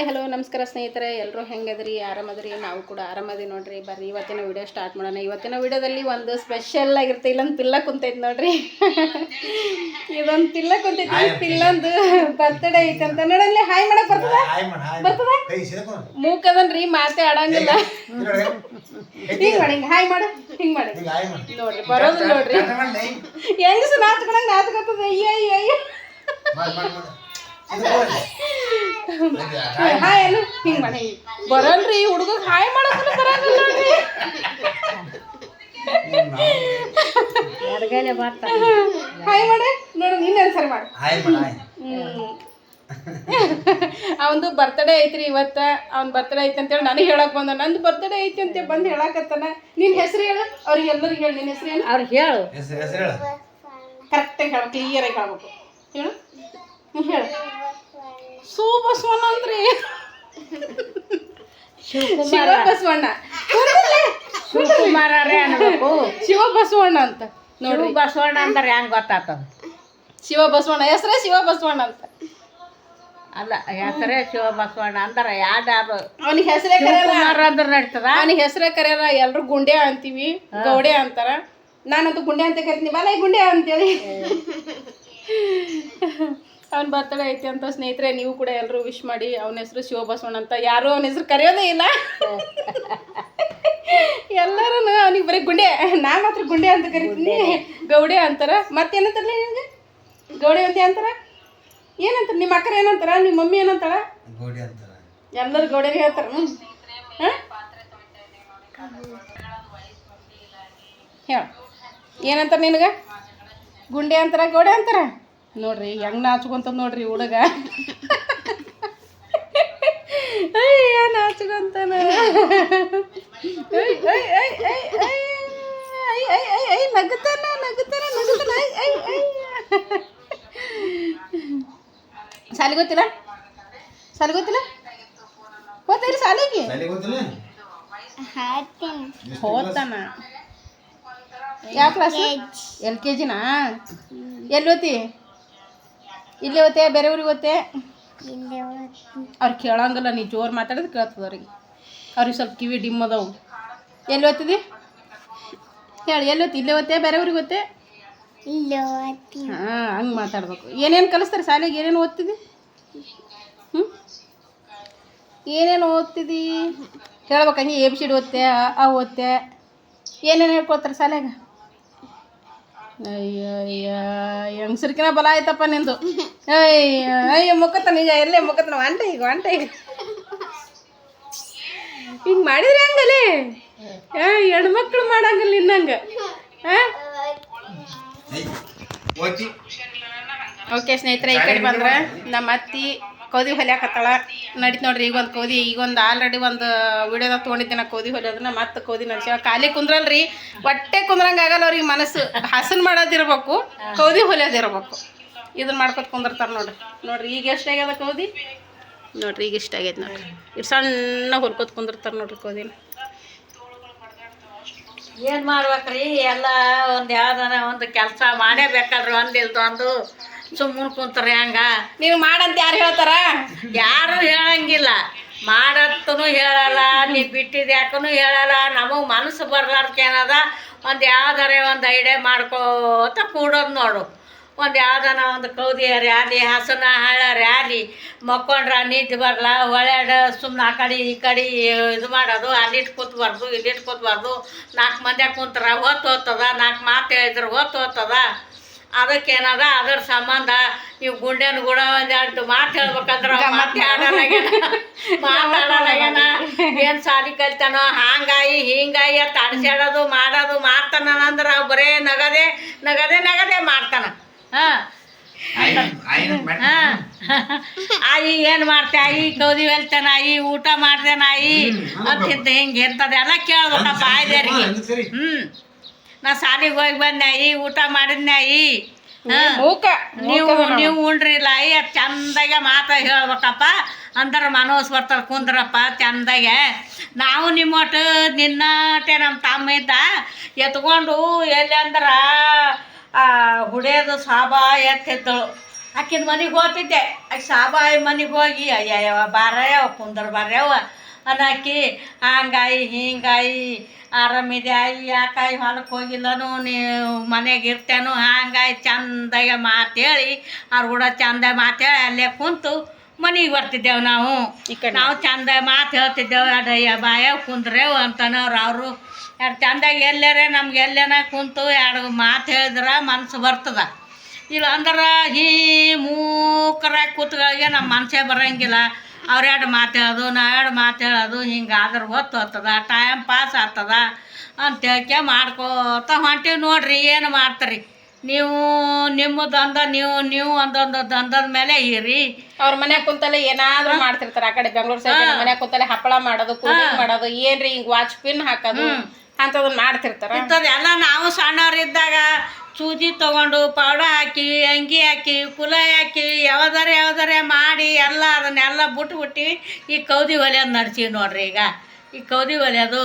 Hi hello ನಮಸ್ಕಾರ ಸ್ನೇಹಿತರೆ. ಎಲ್ಲರೂ ಹೆಂಗದ್ರಿ? ಆರಾಮದ್ರಿ? ನಾವು ಕೂಡ ಆರಾಮದಿ ನೋಡ್ರಿ. ಬರ್ರಿ ಇವತ್ತಿನ ವಿಡಿಯೋ ಸ್ಟಾರ್ಟ್ ಮಾಡೋಣ. ಇವತ್ತಿನ ವಿಡಿಯೋದಲ್ಲಿ ಒಂದು ಸ್ಪೆಷಲ್ ಆಗಿರುತ್ತೆ. ಇಲ್ಲೊಂದು ತಿಲ್ಲ ಕುಂತೈತೆ ನೋಡ್ರಿ. ಇದೊಂದು ತಿಲ್ಲ ಕುಂತೈತಿ. ತಿಲ್ಲೊಂದು ಬರ್ತ್ಡೇ ಐತೆ ಅಂತ. ನೋಡಲ್ಲಿ ಹಾಯ್ ಮಾಡಕ್ ಬರ್ತದ? ಬರ್ತದ? ಮೂಕದನ್ರಿ ಮಾತೆ ಆಡಂಗಿಲ್ಲ. ಹಿಂಗ್ ಮಾಡಿ ಹಿಂಗ್ ಹಾಯ್ ಮಾಡು ಹಿಂಗ್ ಮಾಡಿ. ನೋಡ್ರಿ ಬರೋದು ನೋಡ್ರಿ. ಹೆಂಗಸ ನಾಚ್ಕೊಂಡಂಗ್ ನಾಚ್ಕೊತದ? ಅಯ್ಯ ಅಯ್ಯ ಅಯ್ಯ ಹಾಯ್ ಏನು ಹಿಂಗ್ ಮಾಡಿ. ಬರಲ್ರಿ ಹುಡುಗ ಹಾಯ್ ಮಾಡಕ್ಕೂ ಬರಲ್ಲ ನೋಡ್ರಿ ಹಾಯ್ ಮಾಡ. ನೋಡು ನಿನ್ನ ಸರಿ ಮಾಡಿ. ಹಾಯ್ ಮಾಡ್ ಅವಂದು ಬರ್ತಡೇ ಐತ್ರಿ ಇವತ್ತ. ಅವ್ನ ಬರ್ತಡೇ ಐತಿ ಅಂತೇಳಿ ನನಗೆ ಹೇಳಕ್ ಬಂದ. ನಂದು ಬರ್ತಡೇ ಐತಿ ಅಂತ ಬಂದು ಹೇಳಕತ್ತಾನ. ನಿನ್ನ ಹೆಸರು ಹೇಳು. ಅವ್ರಿಗೆ ಎಲ್ಲರಿಗೆ ಹೇಳಿ. ನಿನ್ನ ಹೆಸರು ಏನು? ಅವ್ರಿಗೆ ಹೇಳು. ಹೆಸರು ಹೆಸರು ಹೇಳು. ಕರೆಕ್ಟಾಗಿ ಹೇಳ. ಕ್ಲಿಯರ್ ಆಗಿ ಹೇಳ್ಬೇಕು. ಹೇಳು. ಹ್ಞೂ ಹೇಳು. ಸೂ ಬಸವಣ್ಣ ಅಂದ್ರೆ ಶಿವ ಬಸವಣ್ಣ ಶಿವಕುಮಾರ ಅನ್ಬೇಕು? ಶಿವ ಬಸವಣ್ಣ ಅಂತ. ನೋಡು. ಬಸವಣ್ಣ ಅಂದ್ರೆ ಹೆಂಗ್ ಗೊತ್ತಾಗ್ತದ ಶಿವ ಬಸವಣ್ಣ ಹೆಸರೇ ಶಿವ ಬಸವಣ್ಣ ಅಂತ. ಅಲ್ಲ ಹೆಸರೇ ಶಿವ ಬಸವಣ್ಣ ಅಂದ್ರೆ ಯಾವ್ದು ಅವನಿಗೆ ಹೆಸರೇ ಕರೆಯಲ್ಲ. ಅಂದ್ರೆ ನಡೀತದ? ಅವನಿಗೆ ಹೆಸರೇ ಕರೆಯಲ್ಲ ಎಲ್ರು ಗುಂಡೆ ಅಂತೀವಿ ಗೌಡೆ ಅಂತಾರ. ನಾನಂತೂ ಗುಂಡೆ ಅಂತ ಕರಿತೀನಿ ಬಲ ಗುಂಡೆ ಅಂತೇಳಿ ಅವ್ನ ಬರ್ತಡೇ ಐತೆ ಅಂತ ಸ್ನೇಹಿತರೆ ನೀವು ಕೂಡ ಎಲ್ಲರೂ ವಿಶ್ ಮಾಡಿ ಅವನ ಹೆಸರು ಶಿವಬಸವಣ್ಣ ಅಂತ. ಯಾರು ಅವನ ಹೆಸರು ಕರೆಯೋದೇ ಇಲ್ಲ. ಎಲ್ಲರೂ ಅವನಿಗೆ ಬರೀ ಗುಂಡೆ ನಾ ಮಾತ್ರ ಗುಂಡೆ ಅಂತ ಕರಿತೀನಿ. ಗೌಡೆ ಅಂತಾರ. ಮತ್ತೇನಂತಾರಲ್ಲ ನಿನಗೆ ಗೌಡೆ ಅಂತ ಅಂತಾರ? ಏನಂತಾರ? ನಿಮ್ಮ ಅಕ್ಕರ ಏನಂತಾರ? ನಿಮ್ಮ ಮಮ್ಮಿ ಏನಂತಾಳ? ಎಲ್ಲರು ಗೌಡರಿಗೆ ಹೇಳ್ತಾರ. ಹ್ಞೂ ಹಾಂ? ಹೇಳ. ಏನಂತಾರ ನಿನಗೆ? ಗುಂಡೆ ಅಂತಾರ ಗೌಡೆ ಅಂತಾರ? ನೋಡ್ರಿ ಹೆಂಗ್ ನಾಚ್ಕೊಂತ ನೋಡ್ರಿ ಹುಡುಗ. ಅಯ್ಯ ನಾಚ್ಕೊಂತಾನ. ನಗುತ್ತಾನ ಗೊತ್ತಿಲ್ಲ? ಶಾಲೆ ಗೊತ್ತಿಲ್ಲ? ಹೋತಾರ ಸಾಲಿಗೆ ಹೋತಾನ ಯಾವ ಕ್ಲಾಸ್? L K ಜಿನಾ? ಎಲ್ಲಿ ಓತಿ ಇಲ್ಲಿ ಓತೆ ಬೇರೆ ಊರಿಗೆ ಓದ್ತೆ ಅವ್ರು ಕೇಳಂಗಿಲ್ಲ ನೀ ಜೋರು ಮಾತಾಡೋದು ಕೇಳ್ತದ ಅವ್ರಿಗೆ. ಅವ್ರಿಗೆ ಸ್ವಲ್ಪ ಕಿವಿ ಡಿಮ್ ಅದಾವು. ಎಲ್ಲಿ ಓದ್ತಿದಿ ಹೇಳಿ ಎಲ್ಲಿ ಓದ್ತಿ ಇಲ್ಲೇ ಓದ್ತೆ ಬೇರೆ ಊರಿಗೆ ಓದ್ತೆ ಹಾಂ ಹಂಗೆ ಮಾತಾಡ್ಬೇಕು. ಏನೇನು ಕಲಿಸ್ತಾರೆ ಶಾಲೆಗೆ? ಏನೇನು ಓದ್ತಿದ್ದಿ ಹ್ಞೂ ಏನೇನು ಓದ್ತಿದ್ದಿ ಹೇಳ್ಬೇಕು ಹಂಗೆ ಎ ಬಿ ಸಿ ಡಿ ಓದ್ತೆ ಆ ಆ ಓದ್ತೆ. ಏನೇನು ಹೇಳ್ಕೊಳ್ತಾರೆ ಶಾಲೆಗ? ಅಯ್ಯ ಅಯ್ಯ ಹೆಂಗಸರ್ಕಿನ ಬಲ ಆಯ್ತಪ್ಪ ನಿಂದು? ಅಯ್ಯ ಅಯ್ಯ ಮುಖತನ ಈಗ ಎಲ್ಲೇ ಮುಖತನ. ಅಂಟ ಈಗ ಅಂಟ ಈಗ. ಹಿಂಗೆ ಮಾಡಿದ್ರೆ ಹಂಗಲೇ? ಹೆಣ್ಮಕ್ಳು ಮಾಡಂಗಿಲ್ಲ ಇನ್ನಂಗೆ ಹಾಂ ಓಕೆ ಸ್ನೇಹಿತರೆ ಈ ಕಡೆ ಬಂದ್ರೆ ನಮ್ಮ ಅತ್ತಿ ಕೋದಿ ಹೊಲಿಯಾಕತ್ತಾಳ ನಡೀತು ನೋಡ್ರಿ ಈಗ ಒಂದು ಕೋದಿ, ಈಗ ಒಂದು ಆಲ್ರೆಡಿ ಒಂದು ವಿಡಿಯೋದಾಗ ತೊಗೊಂಡಿದ್ದೆ ನಾ ಕೋದಿ ಹೊಲಿಯೋದನ್ನ, ಮತ್ತೆ ಕೋದಿ ನಡ್ಸ್ಯಾವ. ಖಾಲಿ ಕುಂದ್ರಲ್ರಿ ಹೊಟ್ಟೆ ಕುಂದ್ರಂಗೆ ಆಗಲ್ಲ ಅವ್ರಿಗೆ ಮನಸ್ಸು. ಹಸನ್ ಮಾಡೋದಿರ್ಬೇಕು, ಕೋದಿ ಹೊಲಿಯೋದಿರ್ಬೇಕು. ಇದನ್ನ ಮಾಡ್ಕೊತ ಕುಂದಿರ್ತಾರೆ ನೋಡ್ರಿ. ನೋಡ್ರಿ, ಈಗ ಎಷ್ಟಾಗ್ಯದ ಕೋದಿ? ನೋಡ್ರಿ, ಈಗ ಇಷ್ಟ ಆಗೈತೆ ನೋಡ್ರಿ. ಇಷ್ಟು ಸಣ್ಣ ಹುರ್ಕೋತ ಕುಂದಿರ್ತಾರೆ ನೋಡ್ರಿ ಕೋದಿನ. ಏನು ಮಾಡ್ಬೇಕ್ರಿ? ಎಲ್ಲ ಒಂದು ಯಾವ್ದಾರ ಒಂದು ಕೆಲಸ ಮಾಡೇಬೇಕಲ್ರಿ ಒಂದು ಸುಮ್ಮನೆ ಕುಂತಾರೆ ಹಂಗ? ನೀವು ಮಾಡಂತ ಯಾರು ಹೇಳ್ತಾರ? ಯಾರು ಹೇಳಂಗಿಲ್ಲ. ಮಾಡತ್ತೂ ಹೇಳಲ್ಲ ನೀ ಬಿಟ್ಟಿದ್ಯಾಕನು ಹೇಳಲ್ಲ. ನಮಗೆ ಮನಸ್ಸು ಬರಲಾರ್ದೇನದ ಒಂದು ಯಾವ್ದಾರ ಒಂದು ಐಡಿಯಾ ಮಾಡ್ಕೋತ ಕೂಡೋದು ನೋಡು. ಒಂದು ಯಾವ್ದಾನ ಒಂದು ಕೌದಿ ರ್ಯಾಲಿ ಹಸನ ಹಳ್ಳ ರ್ಯಾಲಿ ಮಕ್ಕೊಂಡ್ರ ನಿದ್ದೆ ಬರಲ್ಲ ಒಳ್ಳೆಯ ಸುಮ್ಮನೆ ಆ ಕಡೆ ಈ ಕಡೆ ಇದು ಮಾಡೋದು ಅಲ್ಲಿಟ್ಟು ಕೂತ್ಬಾರ್ದು ಇಲ್ಲಿಟ್ಟು ಕೂತ್ಬಾರ್ದು ನಾಲ್ಕು ಮಂದಿ ಕೂತ್ರ ಹೊತ್ತು ಹೋಗ್ತದ ನಾಲ್ಕು ಮಾತು ಹೇಳಿದ್ರೆ ಹೊತ್ತು ಹೋಗ್ತದ. ಅದಕ್ಕೇನದ ಅದ್ರ ಸಂಬಂಧ ನೀವು ಗುಂಡೆನ ಒಂದು ಒಂದೆರಡು ಮಾತು ಹೇಳ್ಬೇಕಂದ್ರ ಮತ್ತೆ ಮಾತಾಡೋಣ ಏನು ಸಾರಿ ಕಲ್ತಾನೋ ಹಾಂಗಾಯಿ ಹಿಂಗಾಯಿ ಅಂತ ಅಡ್ಸಾಡೋದು ಮಾಡೋದು ಮಾಡ್ತಾನ ಅಂದ್ರೆ ಅವು ಬರೇ ನಗದೆ ನಗದೆ ನಗದೆ ಮಾಡ್ತಾನ. ಹಾಂ. ಆಯಿ ಏನು ಮಾಡ್ತೆ? ಆಯಿ ಕೌದಿ ಹೇಳ್ತೇನೆ ಆಯಿ ಊಟ ಮಾಡ್ದೆ ನಾಯಿ ಅಂತ ಹಿಂಗೆ ಇಂಥದ್ದೆಲ್ಲ ಕೇಳ್ಬೇಕಪ್ಪ ಆಯ್ದರಿಗೆ ಹ್ಮ್. ಹ್ಞೂ ನಾ ಶಾಲೆಗೆ ಹೋಗಿ ಬಂದೆ ಊಟ ಮಾಡಿದ್ನ್ಯಾಯಿ ಮೂಕ ನೀವು ನೀವು ಉಂಡ್ರಿಲ್ಲ ಅಯ್ಯ ಚಂದಾಗೆ ಮಾತು ಹೇಳ್ಬೇಕಪ್ಪ. ಅಂದ್ರೆ ಮನೋಸ್ ಬರ್ತಾರೆ ಕುಂದ್ರಪ್ಪ ಚಂದಾಗೆ. ನಾವು ನಿಮ್ಮ ಒಟ್ಟು ನಿನ್ನಟೆ ನಮ್ಮ ತಮ್ಮ ಇದ್ದ ಎತ್ಕೊಂಡು ಎಲ್ಲಿ ಅಂದ್ರೆ ಹುಡಿಯೋದು ಸಾಬಾ ಎತ್ತಿದ್ದಳು ಆಕಿನ ಮನೆಗೆ ಹೋಗ್ತಿದ್ದೆ. ಆಕೆ ಸಾಬಾಯಿ ಮನೆಗೆ ಹೋಗಿ ಅಯ್ಯಯ್ಯವ ಬಾರ್ಯವ ಕುಂದ್ರ ಬಾರ್ಯವ ಅನ್ನಾಕಿ ಹಂಗಾಯಿ ಹಿಂಗಾಯಿ ಆರಾಮಿದೆ ಆಯಿ ಯಾಕಾಯಿ ಹೊಲಕ್ಕೆ ಹೋಗಿಲ್ಲನು ನೀವು ಮನೆಗೆ ಇರ್ತೇನು ಹಂಗಾಯಿ ಚಂದಾಗೆ ಮಾತೇಳಿ ಅವ್ರ ಕೂಡ ಚಂದ ಮಾತೇಳಿ ಅಲ್ಲೇ ಕುಂತು ಮನೆಗೆ ಬರ್ತಿದ್ದೆವು ನಾವು. ಈ ನಾವು ಚಂದ ಮಾತು ಹೇಳ್ತಿದ್ದೆವು ಅಡಯ್ಯ ಬಾಯ ಕುಂದ್ರೇವು ಅಂತನವ್ರು ಅವರು. ಎರಡು ಚಂದಾಗಿ ಎಲ್ಲರೇ ನಮ್ಗೆ ಎಲ್ಲೇನ ಕುಂತು ಎರಡು ಮಾತು ಹೇಳಿದ್ರೆ ಮನಸ್ಸು ಬರ್ತದ. ಇಲ್ಲ ಅಂದ್ರೆ ಹೀ ಮೂಕರಾಗಿ ಕೂತ್ಗಳಿಗೆ ನಮ್ಮ ಮನಸ್ಸೇ ಬರೋಂಗಿಲ್ಲ. ಅವ್ರೆರಡು ಮಾತು ಹೇಳೋದು ನಾವೆರಡು ಮಾತು ಹೇಳೋದು ಹಿಂಗೆ ಆದ್ರೆ ಹೊತ್ತು ಹೋಗ್ತದ ಟೈಮ್ ಪಾಸ್ ಆಗ್ತದ ಅಂತ ಹೇಳ್ಕೆ ಮಾಡ್ಕೋತ ಹೊಂಟೀವಿ ನೋಡ್ರಿ ಏನು ಮಾಡ್ತೀರಿ? ನೀವು ನಿಮ್ಮ ದಂದ ನೀವು ನೀವು ಒಂದೊಂದು ದಂದದ ಮೇಲೆ ಇರಿ. ಅವ್ರ ಮನ್ಯಾಗ ಕುಂತಲೆ ಏನಾದ್ರು ಮಾಡ್ತಿರ್ತಾರ ಆ ಕಡೆ ಬೆಂಗಳೂರು ಸೈಡ್ ಮನ್ಯಾಗ ಕುಂತಲೆ ಹಪ್ಪಳ ಮಾಡೋದು ಕೂಲಿಂಗ್ ಮಾಡೋದು ಏನ್ರಿ ಹಿಂಗ್ ವಾಚ್ ಪಿನ್ ಹಾಕೋದು ಅಂತದನ್ನ ಮಾಡ್ತಿರ್ತಾರ? ಇಂಥದ್ದೆಲ್ಲ ನಾವು ಸಣ್ಣವರಿದ್ದಾಗ ಸೂಜಿ ತಗೊಂಡು ಪೌಡ ಹಾಕಿ, ಅಂಗಿ ಹಾಕಿ, ಕುಲ ಹಾಕಿ, ಯಾವ್ದಾರೆ ಯಾವ್ದಾರೆ ಮಾಡಿ ಎಲ್ಲ ಅದನ್ನೆಲ್ಲ ಬಿಟ್ಬಿಟ್ಟು ಈ ಕೌದಿ ಒಲೆಯೋದು ನಡ್ಸೀವಿ ನೋಡ್ರಿ ಈಗ. ಈ ಕೌದಿ ಒಲೆಯೋದು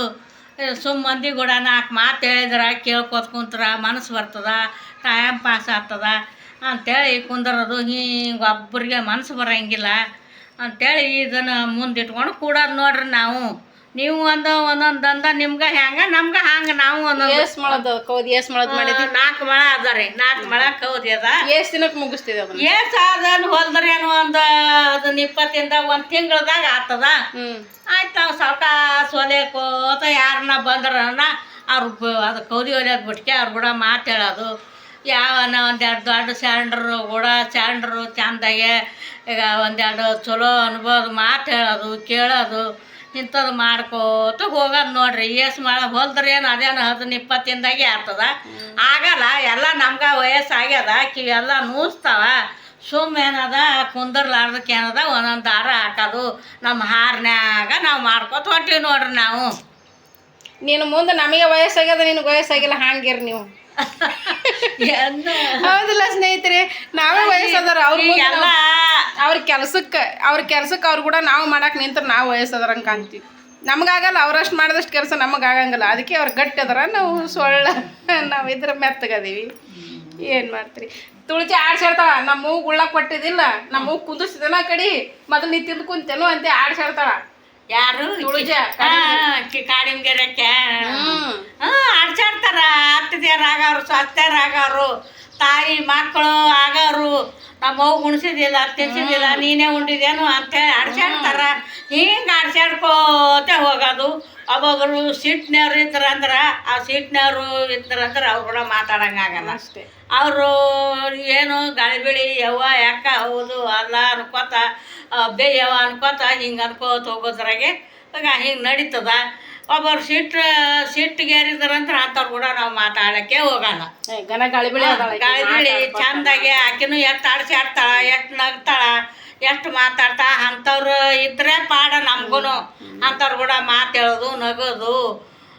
ಸುಮ್ಮ ಮಂದಿ ಕೂಡ ನಾಲ್ಕು ಮಾತು ಹೇಳಿದ್ರೆ, ಕೇಳ್ಕೊತ ಕುಂತ್ರ, ಮನಸ್ಸು ಬರ್ತದ ಟೈಮ್ ಪಾಸ್ ಆಗ್ತದ. ಅಂಥೇಳಿ ಕುಂದರೋದು, ಹಿಂಗೆ ಒಬ್ಬರಿಗೆ ಮನಸ್ಸು ಬರೋಂಗಿಲ್ಲ. ಅಂಥೇಳಿ ಇದನ್ನು ಮುಂದಿಟ್ಕೊಂಡು ಕೂಡೋದು ನೋಡ್ರಿ ನಾವು. ನೀವು ಒಂದು ಒಂದೊಂದು ಅಂದ ನಿಮ್ಗೆ ಹೆಂಗ ನಮ್ಗೆ ಹಂಗೆ ನಾವು ಒಂದೊಂದು. ಎಸ್ ಮಾಡೋದು ಕೌದಿ ಎಸ್ ಮಾಡೋದು ಮಾಡಿದ್ವಿ. ನಾಲ್ಕು ಮಳ ಅದ ರೀ ನಾಲ್ಕು ಮಳ ಕೌದಿ ಅದ. ಎಷ್ಟ್ ದಿನಕ್ಕೆ ಮುಗಿಸ್ತಿದೆ ಅದನ್ನ. ಏಸ್ ಅದನ್ನು ಹೊಲ್ದ್ರೆ ಏನು ಒಂದು ಅದನ್ನ ಇಪ್ಪತ್ತಿಂದ ಒಂದು ತಿಂಗಳದಾಗ ಆಗ್ತದ ಹ್ಮ್. ಆಯ್ತು ನಾವು ಸಾವ್ಕಾಸ ಹೊಲಿಯಕೋತ ಯಾರನ್ನ ಬಂದ್ರನ ಅವ್ರು ಅದು ಕೌದಿ ಹೊಲಿಯೋದು ಬಿಟ್ಕೆ ಅವ್ರ ಕೂಡ ಮಾತು ಹೇಳೋದು. ಯಾವನ ಒಂದೆರಡು ದೊಡ್ಡ ಸ್ಯಾಂಡ್ರು ಕೂಡ ಸ್ಯಾಂಡ್ರು ಚಂದಾಗೆ ಈಗ ಒಂದೆರಡು ಚಲೋ ಅನ್ಬೋದು ಮಾತು ಹೇಳೋದು ಕೇಳೋದು. ಇಂಥದ್ದು ಮಾಡ್ಕೋತ ಹೋಗೋದು ನೋಡ್ರಿ. ಏಸ್ ಮಾಡ ಹೊಲ್ದ್ರೇನು ಅದೇನು ಹದಿನ ಇಪ್ಪತ್ತಿಂದಾಗೆ ಆಗ್ತದ? ಆಗಲ್ಲ ಎಲ್ಲ ನಮ್ಗೆ ವಯಸ್ಸಾಗ್ಯದ ಕಿವೆಲ್ಲ ನೂಸ್ತಾವ. ಸುಮ್ಮ ಏನದ ಕುಂದರ್ಲಾರ್ದಕ್ಕೆ ಏನದ ಒಂದೊಂದು ದಾರ ಹಾಕೋದು. ನಮ್ಮ ಹಾರ್ನ್ಯಾಗ ನಾವು ಮಾಡ್ಕೋತ ಹೊಂಟೀವಿ ನೋಡ್ರಿ ನಾವು. ನೀನು ಮುಂದೆ ನಮಗೆ ವಯಸ್ಸಾಗ್ಯದ ನಿನಗೆ ವಯಸ್ಸಾಗಿಲ್ಲ ಹಂಗಿರ್ ನೀವು. ಹೌದಿಲ್ಲ ಸ್ನೇಹಿತರೆ ನಾವೇ ವಯಸ್ಸಾದ್ರೆ ಅವ್ರಿಗೆಲ್ಲ ಅವ್ರ ಕೆಲಸಕ್ಕೆ ಅವ್ರ ಕೆಲ್ಸಕ್ಕೆ ಅವ್ರು ಕೂಡ ನಾವು ಮಾಡಕ್ಕೆ ನಿಂತ್ರೆ ನಾವು ವಯಸ್ಸದ್ರಂಗೆ ಕಾಣ್ತೀವಿ. ನಮಗಾಗಲ್ಲ ಅವ್ರಷ್ಟು ಮಾಡಿದಷ್ಟು ಕೆಲಸ ನಮಗೆ ಆಗಂಗಿಲ್ಲ. ಅದಕ್ಕೆ ಅವ್ರು ಗಟ್ಟಿ ಅದರ ನಾವು ಸೊಳ್ಳ ನಾವು ಇದ್ರ ಮೆತ್ತಗದೀವಿ. ಏನು ಮಾಡ್ತೀರಿ? ತುಳಸಿ ಆಡ್ಸಾಡ್ತಾಳ ನಮ್ಮ ಮೂಗು ಉಳ್ಳಕ್ಕೆ ಕೊಟ್ಟಿದ್ದಿಲ್ಲ ನಮ್ಮ ಮೂಗು ಕುದಿಸ್ತಿದನ ಕಡಿ ಮೊದಲು ನೀ ತಿಂದು ಕುಂತೇನು ಅಂತ ಆಡ್ಸಾಡ್ತಾಳ. ಯಾರು? ತುಳಜ ಕಾಡಿಂಗೆರಕ್ಕೆ ಹ್ಮ್. ಹಾ ಆಡ್ಸಾಡ್ತಾರ. ಅತ್ತಿದೇರಾಗವ್ರು ಸ್ವಸ್ಥರಾಗವ್ರು ತಾಯಿ ಮಕ್ಕಳು ಆಗೋರು ನಮ್ಮ ಅವ್ವ ಉಣ್ಸಿದಿಲ್ಲ ತಿನ್ಸಿದಿಲ್ಲ ನೀನೇ ಉಂಡಿದೇನು ಅಂತೇಳಿ ಆಡ್ಸಾಡ್ತಾರ ಹಿಂಗೆ ಆಡ್ಸಾಡ್ಕೋತ ಹೋಗೋದು. ಒಬ್ಬೊಬ್ಬರು ಸಿಟ್ನವ್ರು ಇದ್ರಂದ್ರೆ ಆ ಸಿಟ್ನವ್ರು ಇದ್ರಂದ್ರೆ ಅವ್ರು ಕೂಡ ಮಾತಾಡೋಂಗಾಗಲ್ಲ ಅಷ್ಟೇ. ಅವರು ಏನು ಗಾಳಿಬಿಳಿ ಯವ್ವ ಯಾಕ ಹೌದು ಅಲ್ಲ ಅನ್ಕೋತ ಬೇಯವ ಅನ್ಕೋತ ಹಿಂಗೆ ಅನ್ಕೋತ ಹೋಗೋದ್ರಾಗೆ ಈಗ ಹಿಂಗೆ ನಡೀತದ. ಒಬ್ಬರು ಸಿಟ್ಟು ಸಿಟ್ಟಿಗೇರಿದ್ರಂದ್ರೆ ಅಂಥವ್ರು ಕೂಡ ನಾವು ಮಾತಾಡಕ್ಕೆ ಹೋಗಲ್ಲ. ಘನ ಗಾಳಿ ಬೆಳೆ ಚಂದಾಗೆ ಆಕಿನೂ ಎಷ್ಟು ಆಡಿಸಿ ಆಡ್ತಾಳ ಎಷ್ಟು ನಗ್ತಾಳ ಎಷ್ಟು ಮಾತಾಡ್ತಾ ಅಂಥವ್ರು ಇದ್ರೆ ಪಾಡ ನಮ್ಗೂ ಅಂಥವ್ರು ಕೂಡ ಮಾತು ಹೇಳೋದು ನಗೋದು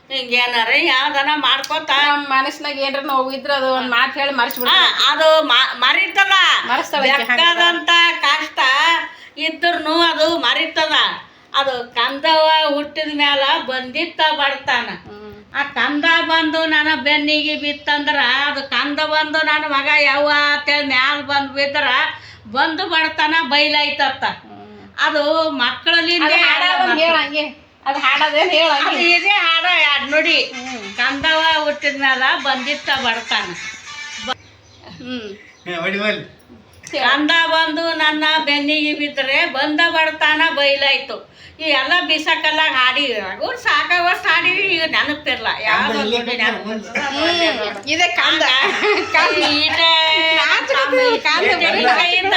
ಹಿಂಗೇನಾರ ಯಾವ್ದನ ಮಾಡ್ಕೋತ. ನಮ್ಮ ಮನಸ್ಸಿನಾಗ ಏನ್ರ ನೋವು ಇದ್ರೆ ಅದು ಒಂದ್ ಮಾತು ಹೇಳಿ ಆ, ಮರ್ಸ್ಬಿಡ್ತಾರ ಅದು ಮ- ಮರಿತದ. ಮರೆಸ್ತಾಳ ಆಕಿ ಕಷ್ಟ ಇದ್ರೂ ಅದು ಮರಿತದ. ಅದು ಕಂದವ ಹುಟ್ಟಿದ ಮ್ಯಾಲ ಬಂದಿತ್ತ ಬರ್ತಾನ ಆ ಕಂದ ಬಂದು ನನ್ನ ಬೆನ್ನಿಗೆ ಬಿತ್ತಂದ್ರ ಅದು ಕಂದ ಬಂದು ನನ್ನ ಮಗ ಯಾವ ಅಂತೇಳಿ ಮ್ಯಾಲ ಬಂದು ಬಿದ್ರ ಬಂದು ಬಡ್ತಾನ ಬೈಲಾಯ್ತತ್ತ. ಅದು ಮಕ್ಕಳಲ್ಲಿ ಅದು ಹಾಡೋದನ್ನ ಹೇಳ ಹಂಗೆ. ಅದು ಹಾಡೋದೇನ್ ಹೇಳ ಅದು ಹಂಗೆ ಇದೇ ಹಾಡ ಎರಡು ನುಡಿ. ಕಂದವ ಹುಟ್ಟಿದ ಮ್ಯಾಲ ಬಂದಿತ್ತ ಬಡ್ತಾನ. ಹ್ಮ್. ಕಂದ ಬಂದು ನನ್ನ ಬಿದ್ರೆ ಬಿದ್ದರೆ ಬಂದ ಬಡತಾನ ಬೈಲಾಯ್ತು ಈ ಎಲ್ಲ ಬಿಸಕಲ್ಲ ಹಾಡಿ ಅವ್ರು ಸಾಕಾಗೋಷ್ಟು ಹಾಡಿ ಈಗ ನೆನಪಿರ್ಲ ಯಾವ್ದು. ಇದೇ ಕಂದ ಇದ್ದ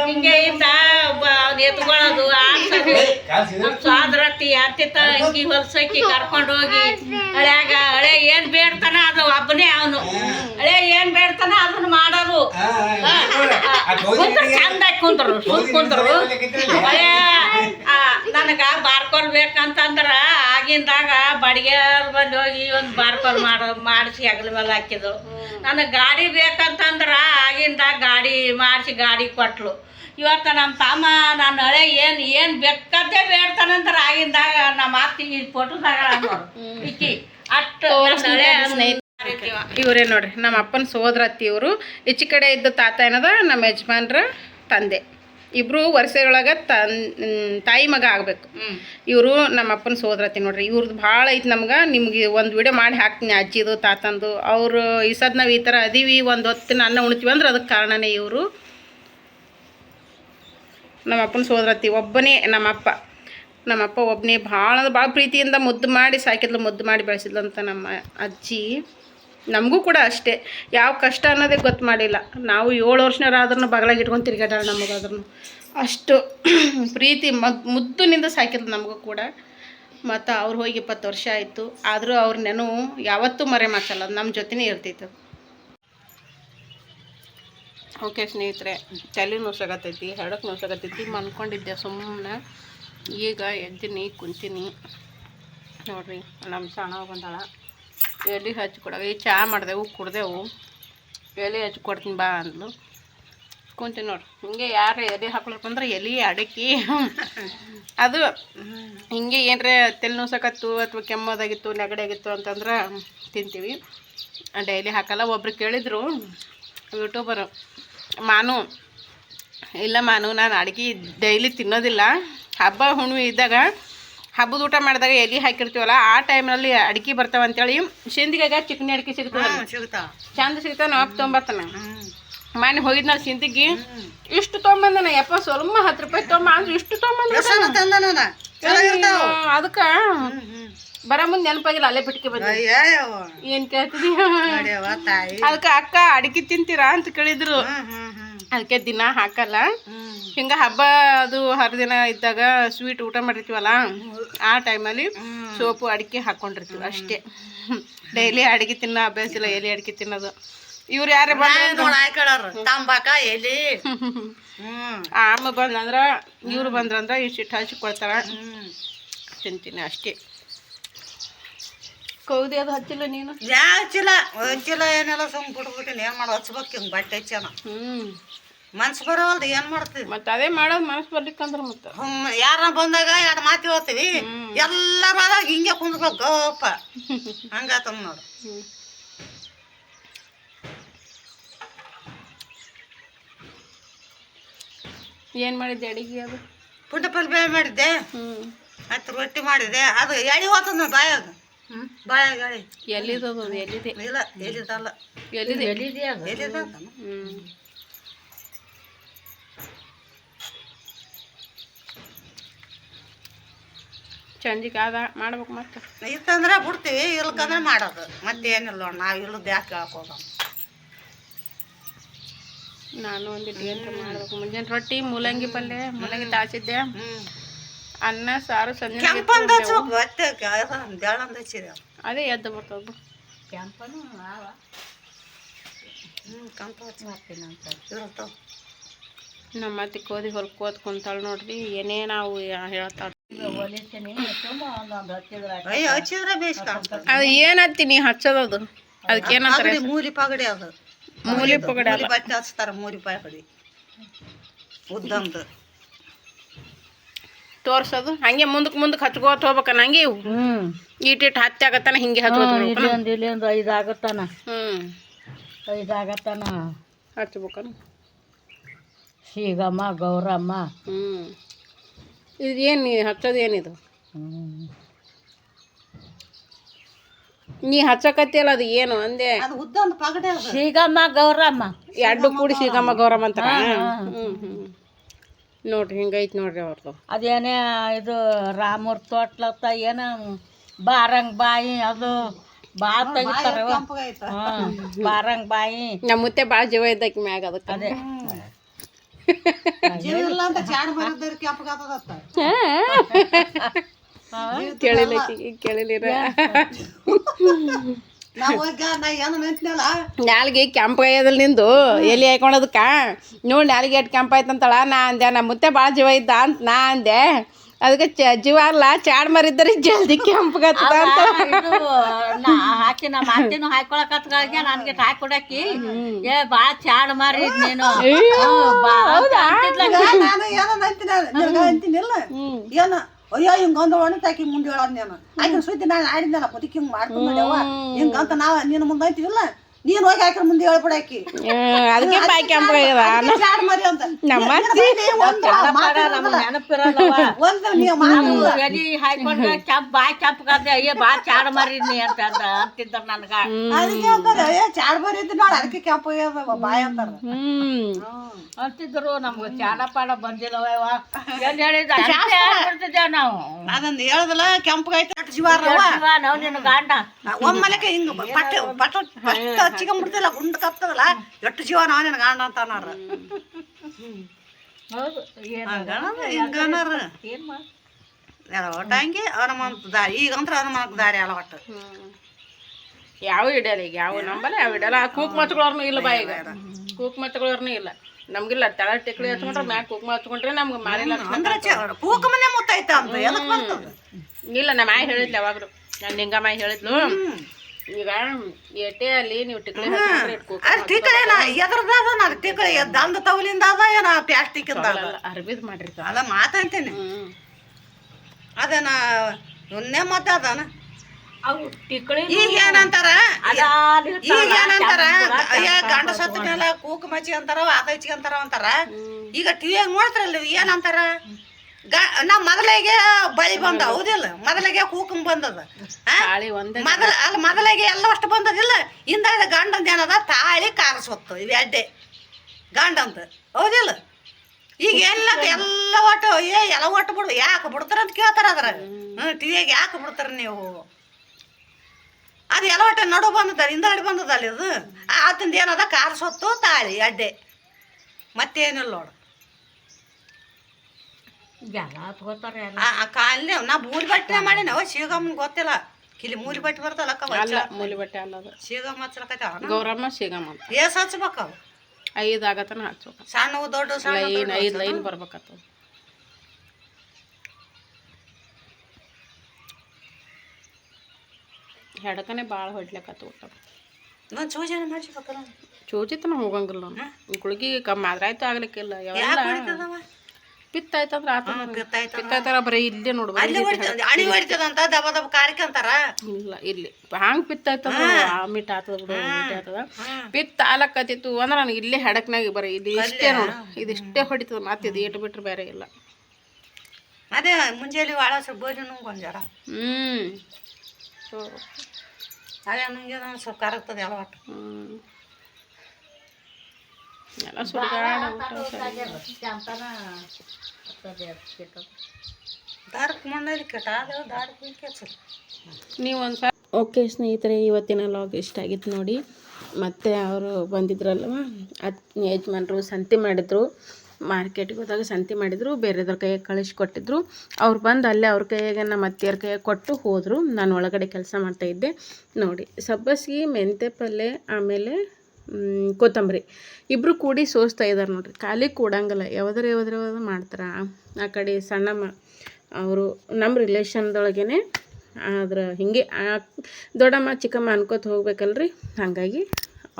ಹಿಂಗೆ ಇದ್ದ ಎತ್ಕೊಳ್ಳೋದು ಸ್ವಾದ್ರತಿ ಅತ್ತಿತ್ತ ಅಂಗಿ ಹೊಲ್ಸಕ್ಕಿ ಕರ್ಕೊಂಡು ಹೋಗಿ ಹಳ್ಯಾಗ ಹಳೆ ಏನ್ ಬೇಡ್ತಾನ ಅದು ಒಬ್ಬನೇ ಅವನು. ಹಳೆ ಏನ್ ಬೇಡ್ತಾನ ಅದನ್ನ ಮಾಡೋದು. ಕುಂತ್ರ ಚಂದ ಕುಂತ್ರು ಸುಮ್ ಕುಂತರು ಹಳೆ ನನಗ ಬಾರ್ಕೋಲ್ ಬೇಕಂತಂದ್ರ ಆಗಿಂದಾಗ ಬಡಿಗೆ ಬಂದು ಹೋಗಿ ಒಂದು ಬಾರ್ಕೋಲ್ ಮಾಡೋ ಮಾಡಿಸಿ ಅಗಲ ಮೇಲೆ ಹಾಕಿದ್ರು ನನಗೆ ಗಾಡಿ ಬೇಕಂತಂದ್ರ ಆಗಿಂದಾಗ ಗಾಡಿ ಮಾಡಿಸಿ ಗಾಡಿ ಕೊಟ್ಲು. ಇವತ್ತು ನಮ್ಮ ತಮ್ಮ ನನ್ನ ಹಳೆ ಏನು ಏನು ಬೇಕಾದ್ದೇ ಬೇಡ್ತಾನಂತಾರೆ ಆಗಿಂದಾಗ ನಮ್ಮ ಅತ್ತಿ ಈ ಫೋಟೋದಾಗ ಇಕ್ಕಿ ಅಷ್ಟು ಇವರೇ ನೋಡ್ರಿ ನಮ್ಮ ಅಪ್ಪನ ಸೋದರತ್ತಿ ಇವರು. ಈಚೆ ಕಡೆ ಇದ್ದ ತಾತ ಏನದ? ನಮ್ಮ ಯಜಮಾನ್ರ ತಂದೆ. ಇಬ್ರು ವರ್ಷದೊಳಗ ತನ್ ತಾಯಿ ಮಗ ಆಗಬೇಕು. ಇವರು ನಮ್ಮ ಅಪ್ಪನ ಸೋದರತ್ತಿ ನೋಡ್ರಿ. ಇವ್ರದ್ದು ಭಾಳ ಐತಿ ನಮ್ಗೆ. ನಿಮ್ಗೆ ಒಂದು ವಿಡಿಯೋ ಮಾಡಿ ಹಾಕ್ತೀನಿ ಅಜ್ಜಿದು ತಾತಂದು. ಅವರು ಈ ಸದ್ ನಾವು ಈ ಥರ ಅದೀವಿ ಒಂದು ಹೊತ್ತಿನ ಅನ್ನ ಉಣ್ತೀವಿ ಅಂದ್ರೆ ಅದಕ್ಕೆ ಕಾರಣನೇ ಇವರು. ನಮ್ಮ ಅಪ್ಪನ ಸೋದರತ್ತಿ ಒಬ್ಬನೇ ನಮ್ಮಪ್ಪ. ನಮ್ಮಪ್ಪ ಒಬ್ಬನೇ ಭಾಳ ಅಂದ್ರೆ ಭಾಳ ಪ್ರೀತಿಯಿಂದ ಮುದ್ದು ಮಾಡಿ ಸಾಕಿದ್ಲು, ಮುದ್ದು ಮಾಡಿ ಬೆಳೆಸಿದ್ಲು ಅಂತ ನಮ್ಮ ಅಜ್ಜಿ. ನಮಗೂ ಕೂಡ ಅಷ್ಟೇ. ಯಾವ ಕಷ್ಟ ಅನ್ನೋದೇ ಗೊತ್ತು ಮಾಡಿಲ್ಲ. ನಾವು ಏಳು ವರ್ಷನವರಾದ್ರೂ ಬಗಲಾಗಿ ಇಟ್ಕೊಂಡು ತಿರ್ಗಾಡ ನಮಗಾದ್ರೂ. ಅಷ್ಟು ಪ್ರೀತಿ ಮದ್, ಮುದ್ದುನಿಂದ ಸಾಕಿದ್ಲು ನಮಗೂ ಕೂಡ. ಮತ್ತು ಅವ್ರು ಹೋಗಿ ಇಪ್ಪತ್ತು ವರ್ಷ ಆಯಿತು. ಆದರೂ ಅವ್ರ ನೆನವು ಯಾವತ್ತೂ ಮರೆ ಮಾಚಲ್ಲ ನಮ್ಮ ಜೊತೆನೇ ಇರ್ತೈತೆ ಅದು. ಓಕೆ ಸ್ನೇಹಿತರೆ ತಲೆ ನೋಸಾಗತ್ತೈತಿ ಹೆಡಕ್ಕೆ ನೋಸಾಗತ್ತೈತಿ ಮನ್ಕೊಂಡಿದ್ದೆ ಸುಮ್ಮನೆ. ಈಗ ಎದ್ದೀನಿ, ಕುಂತೀನಿ. ನೋಡ್ರಿ, ನಮ್ಮ ಸಣ್ಣ ಬಂದಾಳ. ಎಲೆ ಹಚ್ಚಿ ಕೊಡಾಗ ಈ ಚಹಾ ಮಾಡಿದೆವು ಕುಡ್ದೆವು ಎಲೆ ಹಚ್ಚಿ ಕೊಡ್ತೀನಿ ಬಾ ಅಂದ್ಲು. ಕುಂತೀನಿ ನೋಡ್ರಿ, ಹಿಂಗೆ ಯಾರು ಎಲೆ ಹಾಕೊಳಕ್ ಬಂದ್ರೆ ಎಲೆ ಅಡಕಿ. ಅದು ಹಿಂಗೆ ಏನರೇ ತಲೆ ನೋಸಕತ್ತು ಅಥವಾ ಕೆಮ್ಮದಾಗಿತ್ತು, ನೆಗಡಿ ಆಗಿತ್ತು ಅಂತಂದ್ರೆ ತಿಂತೀವಿ. ಡೈಲಿ ಹಾಕಲ್ಲ. ಒಬ್ರು ಕೇಳಿದ್ರು, ಯೂಟ್ಯೂಬರು ಮಾನು. ಇಲ್ಲ ಮಾನು ನಾನು ಅಡುಗೆ ಡೈಲಿ ತಿನ್ನೋದಿಲ್ಲ. ಹಬ್ಬ ಹುಣ್ಣಿಮೆ ಇದ್ದಾಗ ಹಬ್ಬದ ಊಟ ಮಾಡಿದಾಗ ಎಲೆ ಹಾಕಿರ್ತೀವಲ್ಲ ಆ ಟೈಮ್ನಲ್ಲಿ ಅಡಿಕೆ ಬರ್ತಾವ ಅಂತೇಳಿ ಸಿಂದಿಗಾಗ ಚಿಕನಿ ಅಡಿಕೆ ಸಿಗ್ತದೆ. ಸಿಗ್ತಾವ ಚಂದ ಸಿಗ್ತಾವ ನಾಪ್ ತೊಂಬತ್ತನ. ಮನೆ ಹೋಗಿದ್ನ ಸಿಂದಿಗೆ ಇಷ್ಟು ತೊಗೊಂಬಂದನ ಯಪ್ಪ ಸ್ವಲ್ಪ ಹತ್ತು ರೂಪಾಯಿ ತೊಗೊಂಬ ಅಂದ್ರೆ ಇಷ್ಟು ತೊಗೊಂಬಂದ ಅದಕ್ಕೆ ಬರ ಮುಂದೆ ನೆನಪಾಗಿಲ್ಲ ಅಲ್ಲೇ ಬಿಟ್ಕೆ ಬಂದ ಏನ್ ಕೇಳ್ತಿದಿ ತಾಯಿ. ಅದಕ್ಕೆ ಅಕ್ಕ ಅಡಿಕೆ ತಿಂತೀರಾ ಅಂತ ಕೇಳಿದ್ರು. ಅದಕ್ಕೆ ದಿನ ಹಾಕಲ್ಲ. ಹಿಂಗ ಹಬ್ಬ ಅದು ಹರಿದಿನ ಇದ್ದಾಗ ಸ್ವೀಟ್ ಊಟ ಮಾಡಿರ್ತೀವಲ್ಲ ಆ ಟೈಮಲ್ಲಿ ಸೋಪು ಅಡಿಕೆ ಹಾಕೊಂಡಿರ್ತೀವಿ ಅಷ್ಟೇ. ಡೈಲಿ ಅಡಿಗೆ ತಿನ್ನೋ ಅಭ್ಯಾಸ ಇಲ್ಲ ಎಲೆ ಅಡಿಕೆ ತಿನ್ನೋದು. ಇವ್ರು ಯಾರು ಬಂದ್ರೆ? ತಂಬಾಕ ಎಲಿ. ಹ್ಮ್. ಆ ಅಮ್ಮ ಬಂದಂದ್ರ ಇವ್ರು ಬಂದ್ರಂದ್ರ ಇಷ್ಟು ಹಚ್ಚಿ ಕೊಡ್ತಾರ ತಿಂತೀನಿ ಅಷ್ಟೇ. ಕೌದಿ ಅದು ಹಚ್ಚಿಲ್ಲ ನೀನು? ಯಾ ಹಚ್ಚಿಲ್ಲ ಹಚ್ಚಿಲ್ಲ ಏನೆಲ್ಲ ಸುಮ್ ಬಿಟ್ಬಿಟ್ಟಿನಿ ಏನ್ ಮಾಡೋ ಹಚ್ಬೇಕು ಹಿಂಗ್ ಬಟ್ಟೆ ಹಚ್ಚನ ಹ್ಮ್. ಮನ್ಸು ಬರೋವಲ್ದು ಏನ್ ಮಾಡ್ತೀವಿ? ಮತ್ತೆ ಅದೇ ಮಾಡೋದು ಮನ್ಸು ಬರ್ಲಿಕ್ಕಂದ್ರ ಮತ್ತೆ. ಹ್ಮ್ ಯಾರ ಬಂದಾಗ ಎರಡು ಮಾತು ಹೋಗ್ತೀವಿ ಎಲ್ಲ ಆದಾಗ ಹಿಂಗೆ ಕುಂದ್ಬೇಕು ಗಪ್ಪ ಹಂಗಾತ ನೋಡು. ಏನು ಮಾಡಿದ್ದೆ ಅಡಿಗೆ ಅದು? ಪುಟ್ಟ ಪಲ್ಯ ಮಾಡಿದ್ದೆ. ಹ್ಮ್. ಮತ್ತೆ ರೊಟ್ಟಿ ಮಾಡಿದೆ ಅದು ಎಳಿ ಹೋತದ ಬಾಯಾಗ. ಬಾಯಾಗ ಎಳಿ ಅದು? ಎಲ್ಲಿದೆ? ಇಲ್ಲ ಎಲ್ಲಿದಲ್ಲ ಎಲ್ಲಿದೆ? ಎಲ್ಲಿದೆ ಚಂಜಿಗೆ ಆದ ಮಾಡ್ಬೇಕು ಮತ್ತೆ. ಇತ್ತಂದ್ರೆ ಬಿಡ್ತೀವಿ ಇಲ್ಕಂದ್ರೆ ಮಾಡೋದು. ಮತ್ತೆ ಏನಿಲ್ಲ ನೋಡ್ ನಾವು ಇಲ್ಲದ ಯಾಕೆ ಹಾಕೋದ ನಾನು ಒಂದಿಟ್ಟು ಏನು ಮಾಡ್ಬೇಕು? ಮುಂಜಾನೆ ರೊಟ್ಟಿ ಮೂಲಂಗಿ ಪಲ್ಯ ಮೂಲಂಗಿ ತಾಸಿದ್ದೆ ಹ್ಮ್. ಅನ್ನ ಸಾರು ಸಂಜೆ ಕೆಂಪಂದ ಅದೇ ಎದ್ದು ಬರ್ತದೆ ಕೆಂಪನು ಹ್ಞೂ ಕೆಂಪ ಹಚ್ಚಿರ್ತೀನಿ ಅಂತ ಇರುತ್ತಾವ ನಮ್ಮ ಮತ್ತೆ ಕೋದಿ ಹೊಲಕ್ಕೆ ಕೋದ್ ಕುಂತಾಳ ನೋಡ್ರಿ ಏನೇ ನಾವು ಹೇಳ್ತಾಳ ಅದು ಏನತ್ತಿ ನೀ ಹಚ್ಚೋದದು ಅದಕ್ಕೆ ಏನಂತಾರೆ ಪಗಡಿ ಮೂಲಿ ಪಗಡಿ ಅದು. ಮೂಲಿ ಪಗಡಿ ಬಟ್ಟೆ ಹಚ್ತಾರ ಮೂಲಿ ಪಗಡಿ. ಉದ್ದಂದು. ತೋರ್ಸೋದು. ಹಂಗೆ ಮುಂದಕ್ಕೆ ಮುಂದಕ್ಕೆ ಹಚ್ಕೋತ ಹೋಗ್ಬೇಕನ ಹಂಗೆ ಹ್ಮ್. ಈಟಿಟ್ ಹತ್ತಿ ಆಗತ್ತಾನ ಹಿಂಗೆ ಹಚ್ಕೋತ ಇಲ್ಲಿ ಒಂದು ಇಲ್ಲಿ ಒಂದು ಐದು ಆಗತ್ತಾನ. ಹ್ಞೂ ಐದು ಆಗತ್ತಾನ. ಹಚ್ಬೇಕನ ಶ್ರೀಗಮ್ಮ ಗೌರಮ್ಮ. ಹ್ಞೂ ಇದು ಏನು ನೀ ಹಚ್ಚೋದು ಏನಿದು ನೀ ಹಚ್ಚಕತ್ತಿಯಲ್ಲ ಅದು ಏನು ಅಂದೆ? ಶ್ರೀಗಮ್ಮ ಗೌರಮ್ಮ. ಎರಡು ಕೂಡಿ ಶ್ರೀಗಮ್ಮ ಗೌರಮ್ಮ ಅಂತಾರ? ಹ್ಮ್ ಹ್ಮ್. ನೋಡ್ರಿ ಹಿಂಗೈತೆ ನೋಡ್ರಿ ಅವ್ರದ್ದು ಅದೇನೇ ಇದು ರಾಮೂರ್ ತೋಟ್ಲತ್ತ ಏನ ಬಾರಂಗ್ ಬಾಯಿ ಅದು ಭಾಳ ತೆಗಿತಾರ ಬಾರಂಗ್ ಬಾಯಿ. ನಮ್ಮ ಮುತ್ತೆ ಭಾಳ ಜೀವ ಇದ್ದಕ್ಕೆ ಮ್ಯಾಗ ಅದಕ್ಕೆ. ಅದೇ. ಕೇಳಿಲ್ಲ ಕೇಳಿಲ್ಲ ನಾಲ್ಗೆ ಕೆಂಪ ಆಗ್ಯದಲ್ಲ ನಿಂದು ಎಲ್ಲಿ ಹಾಕೊಂಡದಕ್ಕ ನೋಡಿ ನಾಲ್ಗೆ ಎಟ್ ಕೆಂಪ ಆಯ್ತಂತಳ? ನಾ ಅಂದೆ ನಮ್ಮ ಮುತ್ತೆ ಭಾಳ ಜೀವ ಇದ್ದ ಅಂತ ನಾ ಅಂದೆ. ಅದಕ್ಕೆ ಚ ಜೀವ ಅಲ್ಲ ಚಾಡ್ ಮರಿದ್ದರೆ ಜಲ್ದಿ ಕೆಂಪು ಅಂತ. ಹಾಕಿ ನಮ್ಮ ಅತ್ತಿನೂ ಹಾಕೊಳಕತ್ಗಳಿಗೆ ನನಗೆ ಹಾಕಿ ಕೊಡಕ್ಕಿ. ಏ ಬಾ ಚಾಡ್ ಮಾರಿ ನೀನು. ಏನೋ ಅಂತ ಅಂತಿದ್ಲ. ಅಯ್ಯೋ ಹಿಂಗೊಂದು ಒಣತಾಕಿ ಮುಂದೆ ಹೇಳೋದ್ ನಾನು. ಆಕಿನ ಸುದ್ದಿ ನಾನು ಆಡಿದ್ನಲ್ಲ ಬದುಕಿ ಹಿಂಗ್ ಮಾಡ್ಕೊಂಡವ ಹಿಂಗಂತ ನಾವು ನಿನ್ನ ಮುಂದೆ ಐತಿವಿಲ್ಲ ನೀನ್ ಹೋಗಿ ಹಾಕ್ರ ಮುಂದೆ ಹೇಳ್ಬಿಡಾಕಿ ಅದಕ್ಕೆ ಬಾಯಿ ಕೆಂಪ ಮರಿ ಅಂತ. ನಮ್ಮ ಒಂದು ನೀವು ಎಲಿ ಹಾಯ್ಕೊಂಡ ಚಪ್ ಬಾಯ್ ಚಪ್ಗಾದ್ರೆ ಅಯ್ಯ ಬಾ ಚಾಡ ಮರೀನಿ ಅಂತ ಅಂದ ಅಂತಿದ್ದ ನನ್ಗ. ಅದಕ್ಕೆ ಅಂತಾರೆ ಏ ಚಾಡ್ ಮರಿ ಇದ್ದು ನೋಡಿ ಅದಕ್ಕೆ ಕೆಂಪ ಬಾಯ್ ಅಂತಾರ. ಹ್ಮ್. ಅಂತಿದ್ರು ನಮ್ಗೆ ಚಾಡ ಪಾಡ ಬಂದಿಲ್ಲವ ಹೇಳಿದ ನಾವು. ಅದನ್ನ ಹೇಳದಲ್ಲ ಜೀವಾರವ ಇವ ನಾವು ನಿನ್ನ ಗಂಡ. ಒಮ್ಮಲಕ್ಕೆ ಹಿಂಗ ಪಟ್ಟ ಪಟ್ಟ ಹಚ್ಕೊಂಡ್ಬಿಡ್ತಿಲ್ಲ ಗುಂಡ್ ಕತ್ತದಲ್ಲ ಎಷ್ಟು ಜೀವ ನಾನು ನಿನ್ ಗಾಂಡ ಅಂತ ಅನ್ನಾರ. ಹೌದು ಹಿಂಗ ಏನ್ ಮಾಡ್ ಒಟ್ಟ ಹಂಗೆ ಹನುಮಂತ ದಾರಿ. ಈಗಂತ್ರ ಹನುಮಂತ ದಾರಿ ಅಲ್ಲ ಒಟ್ಟು. ಯಾವ ಇಡಲ್ಲ ಈಗ? ಯಾವ ನಂಬಲ್ಲ ಯಾವ ಇಡಲ್ಲ ಕೂಕ್ ಮಚ್ಕೊಳ್ಳೋರ್ನು ಇಲ್ಲ ಬಾ ಈಗ. ಕೂಕ್ ಮಚ್ಕೊಳ್ಳೋರ್ನು ಇಲ್ಲ. ನಮ್ಗಿಲ್ಲ ತಳ ಟಿಕ್ಳಿ ಹಚ್ಕೊಂಡ್ರೆ ಮ್ಯಾಗ ಕುಕ್ಮ ಹಚ್ಕೊಂಡ್ರೆ ನಮ್ಗೆ ಮಾರಿ ಲಕ್ಷಣ ಅಂದ್ರೆ ಚ- ಕೂಕ ಮನೆ ಮುತ್ತೈತ ಅಂತ ಇಲ್ಲ ನಮ್ಮ ಮಾಯಿ ಹೇಳಿದ್ಲು ಯಾವಾಗ್ರು ನಾನು ನಿಂಗ ಮಾಯಿ ಹೇಳಿದ್ಲು. ಈಗ ಏಟೇ ಅಲ್ಲಿ ನೀವು ಅದು ಟಿಕಳೇನ ಎದ್ರದ ಅದ ಟಿಕಳಿ ದಂಡ ತವಲಿಂದ ಅದ ಏನ ಪ್ಲಾಸ್ಟಿಕ್ ಅದ. ಅರ್ಬಿದ್ ಮಾಡಿರ್ತಾವ ಅದ ಮಾತಂತೇನೆ ಅದನ್ನ ಉನ್ನೆ ಮತ್ತ ಅದನ ಈಗ ಏನಂತಾರ? ಈಗ ಏನಂತಾರ? ಅಯ್ಯ ಗಂಡ ಸತ್ತ ಮೇಲೆ ಕೂಕ ಮಚ್ಚಿ ಅಂತಾರ ಆತ ಹಚ್ಚಿಗೆ ಅಂತಾರ. ಅಂತಾರ ಈಗ ಟಿವಿಯಾಗ ನೋಡ್ತಾರಲ್ಲ ಏನಂತಾರ? ಗ ನಾ ಮೊದಲಿಗೆ ಬಳಿ ಬಂದ ಹೌದಿಲ್ಲ. ಮೊದಲಿಗೆ ಕೂಕಂ ಬಂದದ. ಮೊದಲ ಅಲ್ಲ ಮೊದಲಿಗೆ ಎಲ್ಲ ಅಷ್ಟು ಬಂದದಿಲ್ಲ. ಇಂದ ಗಂಡಂದ ಏನದ ತಾಳಿ ಕಾರಸೊತ್ತು ಇದು ಎಡ್ಡೆ. ಗಂಡಂತ ಹೌದಿಲ್ಲ? ಈಗ ಎಲ್ಲ ಎಲ್ಲ ಒಟ್ಟು ಏ ಎಲ್ಲ ಒಟ್ಟು ಬಿಡು ಯಾಕೆ ಬಿಡ್ತಾರ ಅಂತ ಕೇಳ್ತಾರ ಅದ್ರ ಹ್ಞೂ ಟಿವಿಯಾಗ ಯಾಕೆ ಬಿಡ್ತಾರ ನೀವು? ಅದು ಎಲ್ಲ ಒಟ್ಟು ನಡು ಬಂದದ ಹಿಂದಾಡಿ ಬಂದದಲ್ಲ ಇದು. ಆತಂದ ಏನದ? ಕಾರಸೊತ್ತು ತಾಳಿ ಅಡ್ಡೆ ಮತ್ತೇನಿಲ್ಲ ನೋಡು. ಎಲ್ಲ ತಗೋತಾರ ಎಲ್ಲ. ಕಾಲೇ ನಾ ಮೂಲಿ ಬಟ್ಟೆ ಮಾಡಿ ಅವ ಶಿವಗಮ್ಮನ್ ಗೊತ್ತಿಲ್ಲ. ಕಿಲಿ ಮೂಲಿ ಬಟ್ಟೆ ಬರ್ತಲ್ಲ ಅಕ್ಕ ಅಲ್ಲ ಮೂಲಿ ಬಟ್ಟೆ ಅಲ್ಲ ಅದು. ಶಿವಗಮ್ಮ ಹಚ್ಚಲಕತ್ತಾವ ಗೌರಮ್ಮ ಸಿಗಮ್ಮ ಅಂತ. ಏಸ್ ಹಚ್ಬೇಕು ಅವು? ಐದು ಆಗತನ ಹಚ್ಬೇಕು ಸಣ್ಣ ದೊಡ್ಡ ಸಣ್ಣ ಲೈನ್ ಐದು ಲೈನ್ ಬರ್ಬೇಕತ್ತ ಹೆಡಕನೆ ಭಾಳ ಹೊಡ್ಲಕತ್ತು ಊಟ. ನಾನು ಮಾಡಿಸ್ಬೇಕಲ್ಲ ಚೋಚಿತನ ಹೋಗಂಗಿಲ್ಲ ಗುಳಿಗೆ ಕಮ್ಮಿ ಆದ್ರೆ ಆಯ್ತು ಆಗ್ಲಿಕ್ಕಿಲ್ಲ. ಹೊಡಿತದವ ಪಿತ್ತ ಆಯ್ತಂದ್ರ ಆತ ಪಿತ್ತಾಯ್ತದ. ಪಿತ್ತ ಆಯ್ತಾರ ಬರೀ ಇಲ್ಲೇ ನೋಡು ಬರೀ ಅಲ್ಲಿ ಹೊಡಿತದ ಅಣಿ ಹೊಡಿತದಂತ ದಬ ದಬ ಕಾರಿಕೆ ಅಂತಾರ? ಇಲ್ಲ ಇಲ್ಲಿ. ಹಂಗ್ ಪಿತ್ತ ಆಯ್ತಂದ್ರ ಮಿಟ್ ಆತದ ಬಿಡು ಮಿಟ್ ಆತದ. ಪಿತ್ತ ಆಲಕ್ಕತ್ತಿತ್ತು ಅಂದ್ರೆ ನನಗೆ ಇಲ್ಲೇ ಹೆಡಕ್ನಾಗ ಬರೀ ಇದು ಇಷ್ಟೇ ನೋಡು ಇದಿಷ್ಟೇ ಹೊಡಿತದ ಮತ್ತೆ ಇದು ಏಟು ಬಿಟ್ರೆ ಬೇರೆ ಇಲ್ಲ. ಅದೇ ಮುಂಜಾನೆ ಭಾಳ ಸ್ವಲ್ಪ ಬೋಜಿ ಹ್ಞೂ ಜರ ಹ್ಮ್. ಸೊ ಅದೇ ನಂಗೆ ಸ್ವಲ್ಪ ಕರಗ್ತದೆ ಎಲ್ಲ ಒಟ್ಟು ಹ್ಮ್. ಎಲ್ಲ ಸುಡ್ಗಾಡ ಊಟ ದಾರಕ್ಕೆ ಮಣ್ಣಲ್ಲಿ ಕೆಟ್ಟ? ಅದು ದಾರಕ್ಕೆ ಕೆಚ್ಚ ನೀವು ಒಂದು ಸಲ ಓಕೆ ಸ್ನೇಹಿತರೆ ಇವತ್ತಿನ ಲಾಗ್ ಇಷ್ಟ ಆಗಿತ್ತು ನೋಡಿ. ಮತ್ತೆ ಅವರು ಬಂದಿದ್ರಲ್ವ? ಅದು ಯಜಮಾನ್ರು ಸಂತೆ ಮಾಡಿದ್ರು. ಮಾರ್ಕೆಟ್ಗೆ ಹೋದಾಗ ಸಂತೆ ಮಾಡಿದ್ರು. ಬೇರೆದ್ರ ಕೈಯಾಗ ಕಳಿಸ್ಕೊಟ್ಟಿದ್ರು ಅವ್ರು ಬಂದು ಅಲ್ಲೇ ಅವ್ರ ಕೈಯಾಗೆ ನಮ್ಮ ಅತ್ತೆಯರ ಕೈಯಾಗ ಕೊಟ್ಟು ಹೋದರು. ನಾನು ಒಳಗಡೆ ಕೆಲಸ ಮಾಡ್ತಾಯಿದ್ದೆ ನೋಡಿ ಸಬ್ಬಸಿಗೆ ಮೆಂತೆ ಪಲ್ಯ ಆಮೇಲೆ ಕೊತ್ತಂಬರಿ. ಇಬ್ಬರು ಕೂಡಿ ಸೋಸ್ತಾ ಇದ್ದಾರೆ ನೋಡಿರಿ. ಖಾಲಿ ಕೂಡಂಗಿಲ್ಲ. ಯಾವ್ದಾರ ಯಾವ್ದಾರ ಯಾವ್ದಾರ ಮಾಡ್ತಾರೆ? ಆ ಕಡೆ ಸಣ್ಣಮ್ಮ ಅವರು ನಮ್ಮ ರಿಲೇಷನ್ದೊಳಗೇ ಆದ್ರೆ ಹಿಂಗೆ ದೊಡ್ಡಮ್ಮ ಚಿಕ್ಕಮ್ಮ ಅನ್ಕೋತ ಹೋಗ್ಬೇಕಲ್ರಿ. ಹಾಗಾಗಿ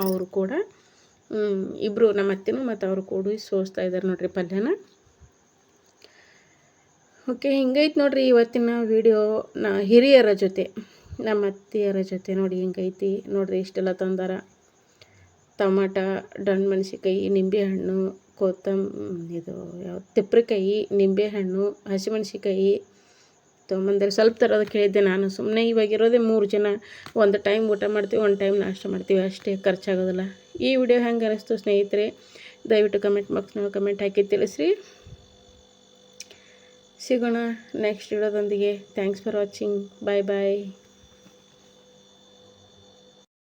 ಅವರು ಕೂಡ ಇಬ್ಬರು ನಮ್ಮ ಅತ್ತೆನೂ ಮತ್ತು ಅವರು ಕೂಡಿ ಸೋಸ್ತಾ ಇದ್ದಾರೆ ನೋಡ್ರಿ ಪಲ್ಯನ. ಓಕೆ, ಹಿಂಗೈತೆ ನೋಡಿರಿ ಇವತ್ತಿನ ವಿಡಿಯೋ ನಾ ಹಿರಿಯರ ಜೊತೆ. ನಮ್ಮ ಅತ್ತೆಯರ ಜೊತೆ ನೋಡಿ ಹಿಂಗೈತಿ ನೋಡಿರಿ, ಇಷ್ಟೆಲ್ಲ ತಂದಾರ. ಟಮಾಟ ಡಣ್ಣು ನಿಂಬೆ ನಿಂಬೆಹಣ್ಣು, ಕೊತ್ತಂ ಇದು ಯಾವ ತಿಪ್ರಿಕಾಯಿ, ನಿಂಬೆಹಣ್ಣು ಹಸಿಮೆಣ್ಸಿಕಾಯಿ ತೊಗೊಂಬಂದರೆ ಸ್ವಲ್ಪ ತರೋದಕ್ಕೆ ಹೇಳಿದ್ದೆ ನಾನು. ಸುಮ್ಮನೆ ಇವಾಗ ಇರೋದೇ ಮೂರು ಜನ. ಒಂದು ಟೈಮ್ ಊಟ ಮಾಡ್ತೀವಿ, ಒಂದು ಟೈಮ್ ನಾಷ್ಟ ಮಾಡ್ತೀವಿ. ಅಷ್ಟೇ ಖರ್ಚಾಗೋದಿಲ್ಲ. ಈ ವಿಡಿಯೋ ಹೆಂಗೆ ಅನಿಸ್ತು ಸ್ನೇಹಿತರೆ, ದಯವಿಟ್ಟು ಕಮೆಂಟ್ ಬಾಕ್ಸ್ನಾಗ ಕಮೆಂಟ್ ಹಾಕಿ ತಿಳಿಸ್ರಿ. ಸಿಗೋಣ next ವಿಡಿಯೋದೊಂದಿಗೆ. Thanks for watching. Bye bye.